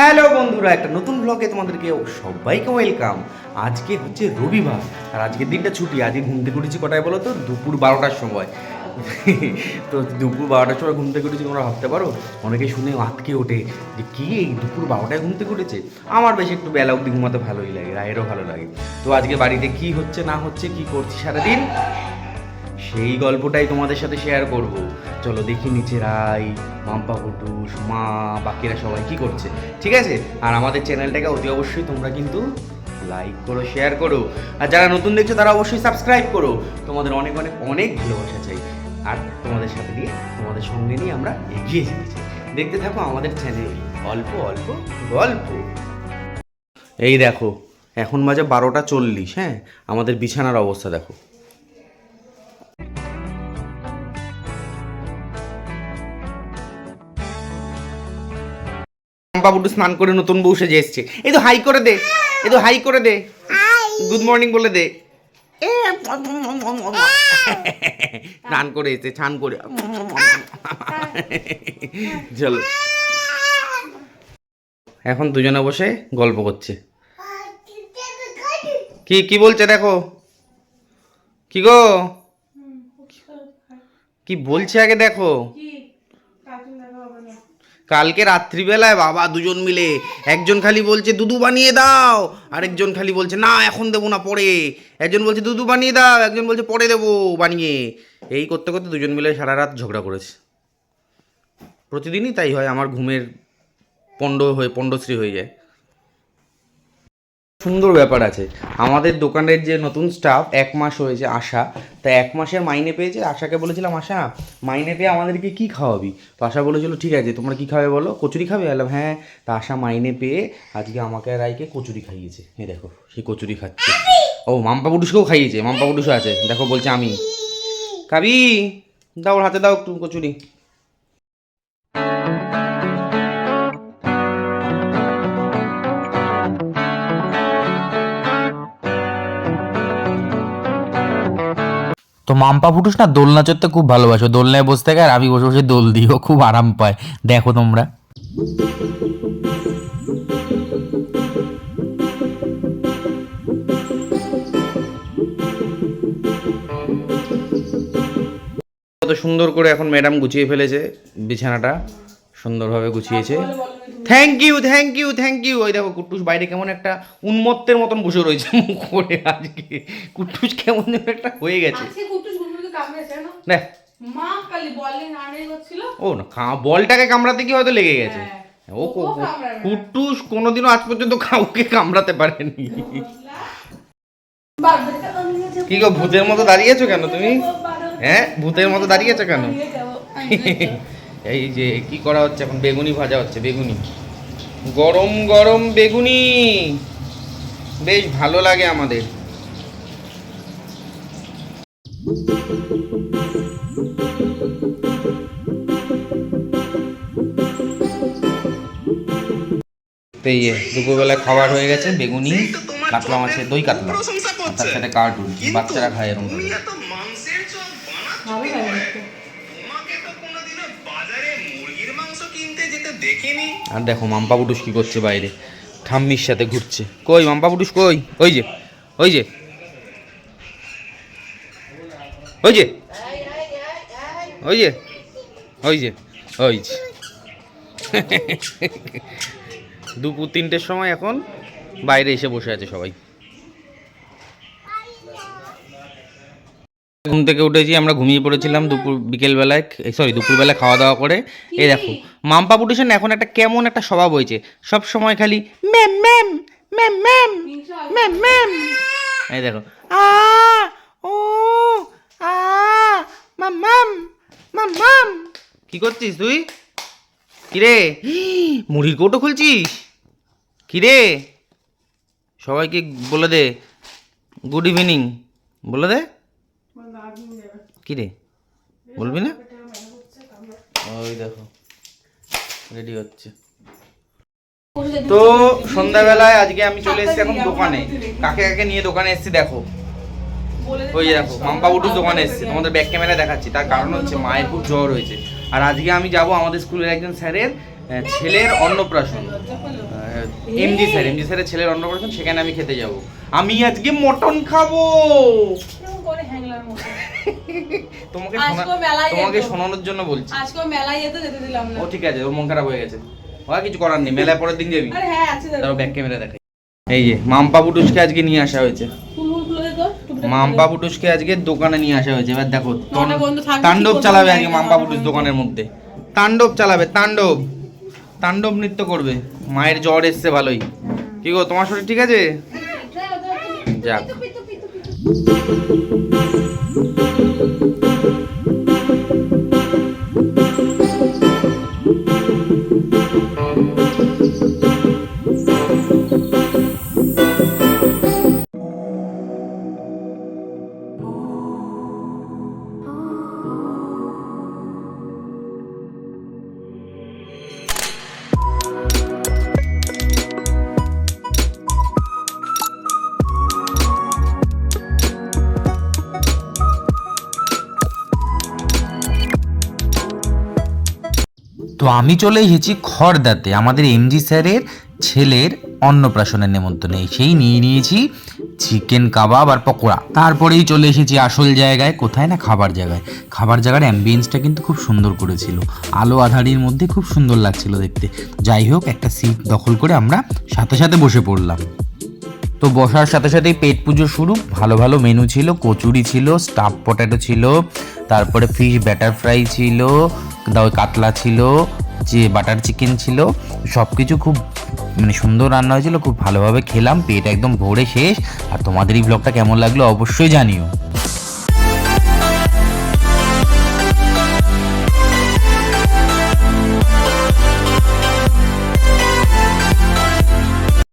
Hello বন্ধুরা, একটা নতুন ব্লগে তোমাদেরকে সবাইকে ওয়েলকাম আজকে হচ্ছে রবিবার, আর আজকের দিনটা ছুটি আজকে ঘুম থেকে উঠেছি কটায় বলো তো? দুপুর বারোটার সময়। তো দুপুর বারোটার সময় ঘুম থেকে উঠেছি, তোমরা ভাবতে পারো, অনেকে শুনে আটকে ওঠে যে কি এই দুপুর বারোটায় ঘুম থেকে উঠেছে? আমার বেশ একটু বেলা অবধি ঘুমাতে ভালোই লাগে, রায়েরও ভালো লাগে। তো আজকে বাড়িতে কি হচ্ছে, না হচ্ছে, কি করছি সারাদিন? সেই গল্পটাই তোমাদের সাথে শেয়ার করব। চলো দেখি নিচে রাই মাম্পা কুটুস মা বাকিরা সবাই কি করছে। ঠিক আছে? আর আমাদের চ্যানেলটাকে অতি অবশ্যই তোমরা কিন্তু লাইক করো শেয়ার করো। আর যারা নতুন দেখছ, তারা অবশ্যই সাবস্ক্রাইব করো। তোমাদের অনেক অনেক অনেক ভালোবাসা চাই। আর তোমাদের সাথে নিয়ে তোমাদের সঙ্গে নিয়ে আমরা এগিয়ে যেতে চাই। দেখতে থাকো আমাদের চ্যানেল অল্প অল্প গল্প। এই দেখো, এখন বাজে বারোটা চল্লিশ হ্যাঁ? আমাদের বিছানার অবস্থা দেখো। বাবুটু স্নান করে নতুন বউ সেজে এসছে। এই তো হাই করে দে, এই তো হাই করে দে। গুড মর্নিং বলে দে। স্নান করে এসে ছান করে। চলো। এখন দুজনে বসে গল্প করছে। কি কি বলছে দেখো? কি গো? কি বলছে আগে দেখো? কালকে রাত্রিবেলায় বাবা দুজন মিলে, একজন খালি বলছে, দুধু বানিয়ে দাও। আরেকজন খালি বলছে, না, এখন দেবো না পরে। একজন বলছে, দুধু বানিয়ে দাও। একজন বলছে, পরে দেবো বানিয়ে। এই করতে করতে দুজন মিলে সারা রাত ঝগড়া করেছে। প্রতিদিনই তাই হয়, আমার ঘুমের পণ্ড হয়ে পণ্ডশ্রী হয়ে যায়। সুন্দর ব্যাপার আছে। আমাদের দোকানের যে নতুন স্টাফ এক মাস হয়েছে আশা, তা এক মাসের মাইনে পেয়েছে। আশাকে বলেছিলাম, আশা, মাইনে পেয়ে আমাদেরকে কি খাওয়াবি? তো আশা বলেছিল, ঠিক আছে, তোমরা কি খাবে বলো? কচুরি খাবে? বললাম হ্যাঁ তা আশা মাইনে পেয়ে আজকে আমাকে রাইকে কচুরি খাইয়েছে। এই দেখো, সে কচুরি খাচ্ছে। ও, মাম্পা পুটুসকেও খাইয়েছে, মাম্পা পুটুসও আছে। দেখো, বলছে আমি। খাবি? দাও হাতে দাও একটু কচুরি। তো মাম্পা ফুটুস না দোলনা চড়তে খুব ভালোবাসো দোলনায় বসে থাকে আর আমি বসে বসে দোল দিও খুব আরাম পায়। দেখো তোমরা। কত সুন্দর করে এখন ম্যাডাম গুছিয়ে ফেলেছে বিছানাটা সুন্দরভাবে গুছিয়েছে। Thank you thank you thank you ওই দেখো কুট্টুস বাইরে কেমন একটা উন্মত্তের মতন বসে রয়েছে মুখ করে আজকে। কুট্টুস কেমন যেন একটা হয়ে গেছে। ও না বলটাকে কামড়াতে কি হয়তো লেগে গেছে। হ্যাঁ। ও ও কো- কামড়াবে না। কোনোদিনও আজ পর্যন্ত কাউকে কামড়াতে পারেনি। কি গো ভূতের মতো দাঁড়িয়েছো কেন তুমি? হ্যাঁ ভূতের মতো দাঁড়িয়েছো কেন। এই যে কি করা হচ্ছে এখন? বেগুনি ভাজা হচ্ছে বেগুনি। গরম গরম বেগুনি। বেশ ভালো লাগে আমাদের। তো এই যে দুপুরবেলায় খাবার হয়ে গেছে বেগুনি কাতলা মাছের দই কাতলা। আর তার সাথে কার্টুন বাচ্চারা খায় এরকম। আর দেখো মাম্পা পুটুস কি করছে বাইরে। ঠাম্মির সাথে ঘুরছে। কই মাম্পা পুটুস কই? ওই যে ওই যে। ওই যে ওই যে ওই যে ওই যে দুপুর তিনটের সময় এখন বাইরে এসে বসে আছে সবাই। ঘুম থেকে উঠেছি, আমরা ঘুমিয়ে পড়েছিলাম দুপুর বিকেলবেলায় সরি দুপুরবেলা খাওয়া দাওয়া করে। এই দেখো, মাম্পা পুটুসের না, এখন একটা কেমন একটা স্বভাব হয়েছে। সব সময় খালি ma'am ma'am ma'am ma'am ma'am ma'am. এই দেখো, আ, ও আ মাম মাম মাম মাম। কি করছিস তুই? কিরে? মুড়ির কৌটো খুলছিস? কিরে? সবাইকে বলে দে। Good evening. বলে দে। কি রে বলবি না? ওই দেখো। রেডি হচ্ছে। তো সন্ধ্যাবেলায় আজকে আমি চলে এসেছি এখন দোকানে। কাকে কাকে নিয়ে দোকানে এসেছি দেখো। ওই দেখো মাম্পা বুটুর দোকানে এসেছি তোমাদের ব্যাক ক্যামেরা দেখাচ্ছি। তার কারণ হচ্ছে মায়ের খুব জ্বর হয়েছে। আর আজকে আমি যাব আমাদের স্কুলের একজন স্যারের ছেলের অন্নপ্রাশন। এমজি স্যার এমজি স্যারের ছেলের অন্নপ্রাশন সেখানে আমি খেতে যাব। আমি আজকে মটন খাব। তোমাকে তোমাকে শোনানোর জন্য বলছি। আজকেও মেলায় যেতে যেতে দিলাম না। ও ঠিক আছে ওর মন খারাপ হয়ে গেছে। ওরা কিছু করার নেই মেলায় পরের দিন যাবি। আরে হ্যাঁ আছে। তারপর ব্যাক ক্যামেরা দেখাই। এই যে মাম্পা পুটুসকে আজকে নিয়ে আসা হয়েছে। মাম্পা। পুটুসকে আজকে দোকানে নিয়ে আসা হয়েছে। এবার দেখো তাণ্ডব চালাবে আজকে মাম্পা পুটুস দোকানের মধ্যে। তাণ্ডব চালাবে তাণ্ডব। তাণ্ডব নৃত্য করবে। মায়ের জ্বর এসছে ভালোই। কি গো তোমার শরীর ঠিক আছে? যাক। তো আমি চলে এসেছি খড়দাতে। আমাদের এমজি স্যারের ছেলের অন্নপ্রাশনের নেমন্তন্নে। সেই নিয়ে নিয়েছি চিকেন কাবাব আর পকোড়া। তারপরেই চলে এসেছি আসল জায়গায়। কোথায় না খাবার জায়গায়? খাবার জায়গার অ্যাম্বিয়েন্সটা কিন্তু খুব সুন্দর করেছিল। আলো আধারির মধ্যে খুব সুন্দর লাগছিল দেখতে। যাই হোক, একটা সিট দখল করে আমরা সাথে সাথে বসে পড়লাম। তো বসার সাথে সাথেই পেট পুজো শুরু। ভালো ভালো মেনু ছিল, কচুরি ছিল স্টাফ পটেটো ছিল, তারপরে ফিশ ব্যাটার ফ্রাই ছিল কাতলা ছিল, যে বাটার চিকেন ছিল সব কিছু খুব মানে সুন্দর রান্না হয়েছিল, খুব ভালোভাবে খেলাম, পেট একদম ভরে শেষ। আর তোমাদের এই ব্লগটা কেমন লাগল অবশ্যই জানিও।